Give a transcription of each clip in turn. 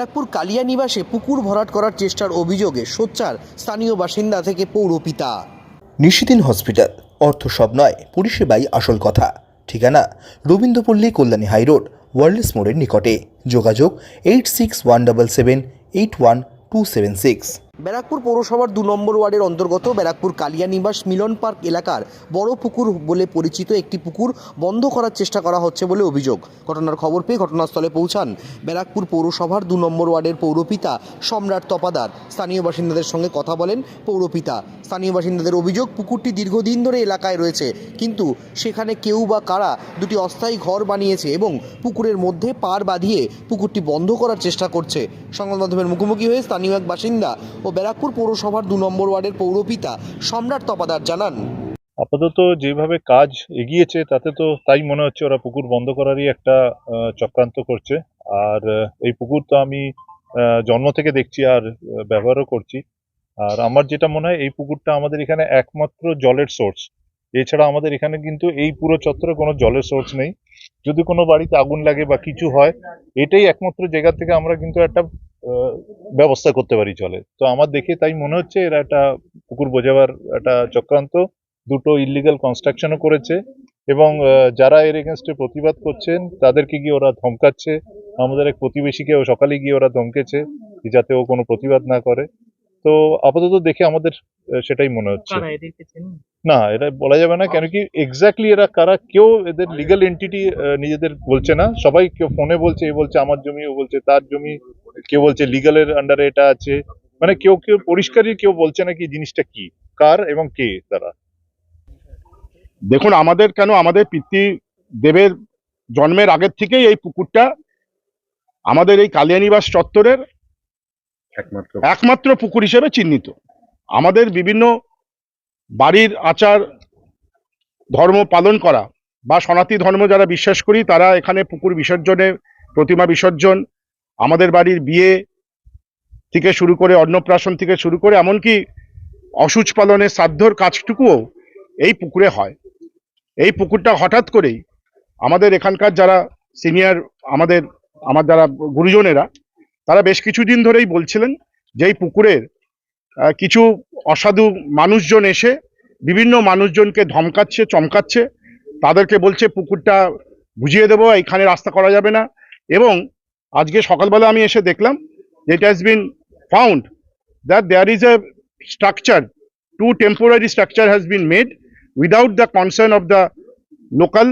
ব্যারাকপুর কালিয়া নিবাসে পুকুর ভরাট করার চেষ্টার অভিযোগে সোচ্চার স্থানীয় বাসিন্দা থেকে পৌরপিতা। নিশিদিন হসপিটাল। অর্থ সব নয়, পরিষেবাই আসল কথা। ঠিকানা, রবীন্দ্রপল্লী কল্যাণী হাইরোড ওয়ার্ল্ডস মোড়ের নিকটে। যোগাযোগ, eight six one double seven, eight one two seven six. Barrackpore পৌরসভার দু নম্বর ওয়ার্ডের অন্তর্গত ব্যারাকপুর কালিয়া নিবাস মিলন পার্ক এলাকার বড় পুকুর বলে পরিচিত একটি পুকুর বন্ধ করার চেষ্টা করা হচ্ছে বলে অভিযোগ। ঘটনার খবর পেয়ে ঘটনাস্থলে পৌঁছান ব্যারাকপুর পৌরসভার দু নম্বর ওয়ার্ডের পৌরপিতা সম্রাট তপাদার। স্থানীয় বাসিন্দাদের সঙ্গে কথা বলেন পৌরপিতা। স্থানীয় বাসিন্দাদের অভিযোগ, পুকুরটি দীর্ঘদিন ধরে এলাকায় রয়েছে, কিন্তু সেখানে কেউ বা কারা দুটি অস্থায়ী ঘর বানিয়েছে এবং পুকুরের মধ্যে পার বাঁধিয়ে পুকুরটি বন্ধ করার চেষ্টা করছে। সংবাদ মাধ্যমের মুখোমুখি হয়ে স্থানীয় এক বাসিন্দা ব্যারাকপুর পৌরসভার দু নম্বর ওয়ার্ডের পৌরপিতা সম্রাট তপাদার জানান। আপাতত যেভাবে কাজ এগিয়েছে, তাতে তো তাই মনে হচ্ছে ওরা পুকুর বন্ধ করারই একটা চক্রান্ত করছে। আর এই পুকুর তো আমি জন্ম থেকে দেখছি আর ব্যবহারও করছি। আর আমার যেটা মনে হয়, এই পুকুরটা আমাদের এখানে একমাত্র জলের সোর্স। এছাড়া আমাদের এখানে কিন্তু এই পুরো চত্বরে কোনো জলের সোর্স নেই। যদি কোনো বাড়িতে আগুন লাগে বা কিছু হয়, এটাই একমাত্র জায়গা থেকে আমরা কিন্তু একটা ব্যবস্থা করতে পারি চলে। তো আমার দেখে তাই মনে হচ্ছে এরা একটা পুকুর বোঝাবার একটা চক্রান্ত দুটো ইলিগাল কনস্ট্রাকশনও করেছে এবং যারা এর এগেনস্টে প্রতিবাদ করছেন তাদেরকে গিয়ে ওরা ধমকাচ্ছে। আমাদের এক প্রতিবেশীকে সকালে গিয়ে ওরা ধমকেছে যাতে ও কোনো প্রতিবাদ না করে। তো আপাতত দেখে আমাদের সেটাই মনে হচ্ছে। না এটা বলা যাবে না কেন কি এক্স্যাক্টলি এরা কারা কেউ এদের লিগ্যাল এন্টিটি নিজেদের বলছে না। সবাই কেউ ফোনে বলছে এ বলছে আমার জমি ও বলছে তার জমি। কেউ বলছে লিগালের আন্ডারে এটা আছে। মানে কেউ কেউ পরিষ্কারই কেউ বলছে না কি জিনিসটা কি? কার এবং কে তারা? দেখুন আমাদের কেন আমাদের পিতৃ দেবের জন্মের আগের থেকেই এই পুকুরটা আমাদের এই কালিয়ানিবাস চত্বরের একমাত্র পুকুর হিসেবে চিহ্নিত। আমাদের বিভিন্ন বাড়ির আচার ধর্ম পালন করা বা সনাতী ধর্ম যারা বিশ্বাস করি তারা এখানে পুকুর বিসর্জনে প্রতিমা বিসর্জন আমাদের বাড়ির বিয়ে থেকে শুরু করে, অন্নপ্রাশন থেকে শুরু করে, এমনকি অসুচ পালনের শ্রাদ্ধর কাজটুকুও এই পুকুরে হয়। এই পুকুরটা হঠাৎ করেই আমাদের এখানকার যারা সিনিয়র, আমাদের, আমার যারা গুরুজনেরা, তারা বেশ কিছুদিন ধরেই বলছিলেন যে এই পুকুরের কিছু অসাধু মানুষজন এসে, বিভিন্ন মানুষজনকে ধমকাচ্ছে, চমকাচ্ছে, তাদেরকে বলছে পুকুরটা বুঝিয়ে দেবো এখানে রাস্তা করা যাবে না এবং আজকে সকালবেলা আমি এসে দেখলাম it has been found that there is a structure to temporary structure has been made without the concern of the local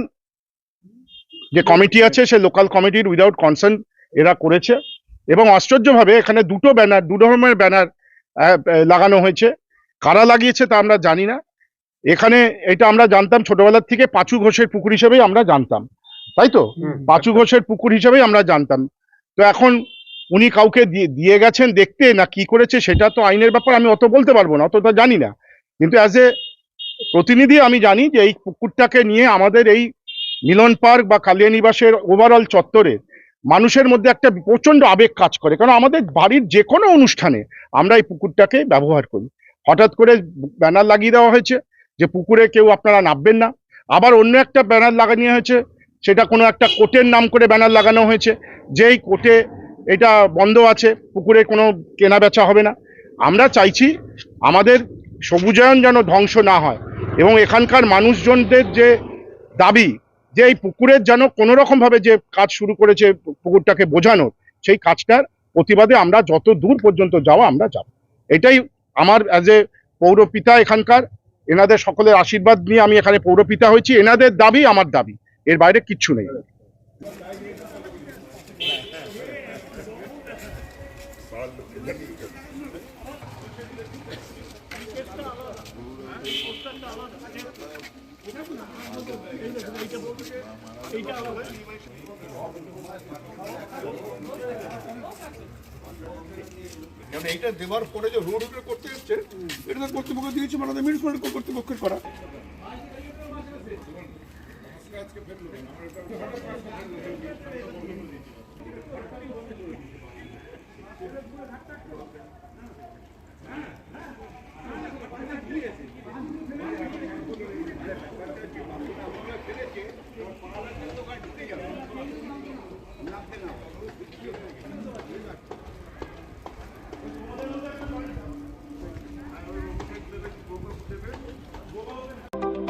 যে কমিটি আছে সে লোকাল কমিটির উইদাউট কনসার্ন এরা করেছে এবং আশ্চর্যভাবে এখানে দুটো ব্যানার দু ধরনের ব্যানার লাগানো হয়েছে। কারা লাগিয়েছে তা আমরা জানি না। এখানে এটা আমরা জানতাম ছোটবেলার থেকে পাঁচু ঘোষের পুকুর হিসেবেই আমরা জানতাম। তাই তো? পাঁচু ঘোষের পুকুর হিসেবেই আমরা জানতাম। তো এখন উনি কাউকে দিয়ে গেছেন দেখতে না কি করেছে সেটা তো আইনের ব্যাপার, আমি অত বলতে পারব না, অতটা জানি না। কিন্তু অ্যাজ এ প্রতিনিধি আমি জানি যে এই পুকুরটাকে নিয়ে আমাদের এই মিলন পার্ক বা কালিয়ানিবাসের ওভারঅল চত্বরে মানুষের মধ্যে একটা প্রচণ্ড আবেগ কাজ করে। কারণ আমাদের বাড়ির যে কোনো অনুষ্ঠানে আমরা এই পুকুরটাকে ব্যবহার করি। হঠাৎ করে ব্যানার লাগিয়ে দেওয়া হয়েছে যে পুকুরে কেউ আপনারা নামবেন না। আবার অন্য একটা ব্যানার লাগানো হয়েছে সেটা কোনো একটা কোর্টের নাম করে ব্যানার লাগানো হয়েছে। যেই কোর্টে এটা বন্ধ আছে, পুকুরে কোনো কেনা বেচা হবে না। আমরা চাইছি আমাদের সবুজায়ন যেন ধ্বংস না হয় এবং এখানকার মানুষজনদের যে দাবি যে এই পুকুরের যেন কোনো রকম ভাবে যে কাজ শুরু করেছে পুকুরটাকে বোঝানোর, সেই কাজটার প্রতিবাদে আমরা যত দূর পর্যন্ত যাওয়া আমরা যাব। এটাই আমার অ্যাজ এ পৌরপিতা এখানকার, এনাদের সকলের আশীর্বাদ নিয়ে আমি এখানে পৌরপিতা হয়েছি। এনাদের দাবি, আমার দাবি। এর বাইরে কিচ্ছু নেই। এইটা দেওয়ার পরে যে রোড করতে এসছে, এটা কর্তৃপক্ষ দিয়েছে মানে মিউনিসিপালিটি কর্তৃপক্ষের করা। আজকে ফেলল আমরা